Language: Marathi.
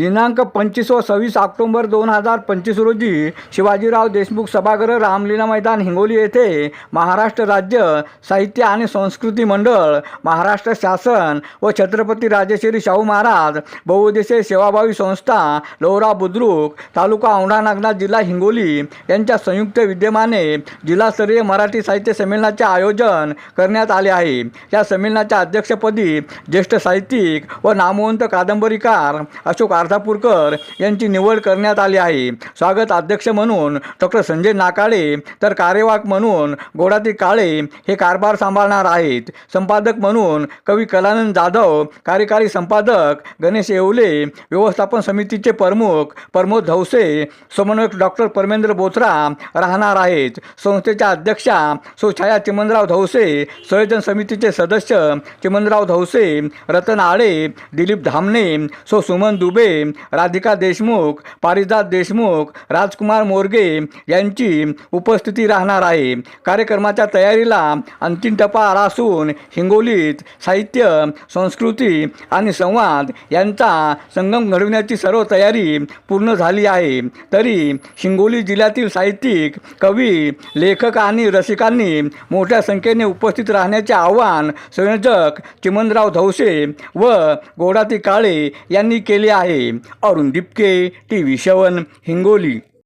दिनांक पंचवीस व सव्वीस ऑक्टोबर दोन हजार पंचवीस रोजी शिवाजीराव देशमुख सभागृह रामलीला मैदान हिंगोली येथे महाराष्ट्र राज्य साहित्य आणि संस्कृती मंडळ महाराष्ट्र शासन व छत्रपती राजेश्वरी शाहू महाराज बहुउद्देशीय सेवाभावी संस्था लोहरा बुद्रुक तालुका औंढा नागनाथ जिल्हा हिंगोली यांच्या संयुक्त विद्यमाने जिल्हास्तरीय मराठी साहित्य संमेलनाचे आयोजन करण्यात आले आहे. या संमेलनाच्या अध्यक्षपदी ज्येष्ठ साहित्यिक व नामवंत कादंबरीकार अशोक अर्धापूरकर यांची निवड करण्यात आली आहे. स्वागत अध्यक्ष म्हणून डॉक्टर संजय नाकाळे तर कार्यवाहक म्हणून गोडाती काळे हे कारभार सांभाळणार आहेत. संपादक म्हणून कवी कलानंद जाधव कार्यकारी संपादक गणेश येवले व्यवस्थापन समितीचे प्रमुख प्रमोद धवसे समन्वयक डॉक्टर परमेंद्र बोथरा राहणार आहेत. संस्थेच्या अध्यक्षा सुछाया चिमनराव धवसे संयोजन समितीचे सदस्य चिमनराव धवसे रतन आळे दिलीप धामणे सो सुमन दुबे राधिका देशमुख पारिजात देशमुख राजकुमार मोरगे यांची उपस्थिती राहणार आहे. कार्यक्रमाच्या तयारीला अंतिम टप्पा आला असून हिंगोलीत साहित्य संस्कृती आणि संवाद यांचा संगम घडविण्याची सर्व तयारी पूर्ण झाली आहे. तरी हिंगोली जिल्ह्यातील साहित्यिक कवी लेखक आणि रसिकांनी मोठ्या संख्येने उपस्थित राहण्याचे आवाहन संयोजक चिमनराव धवसे व गोडाती काळे यांनी केले आहे. अरुण दिपके टी व्ही शवन हिंगोली.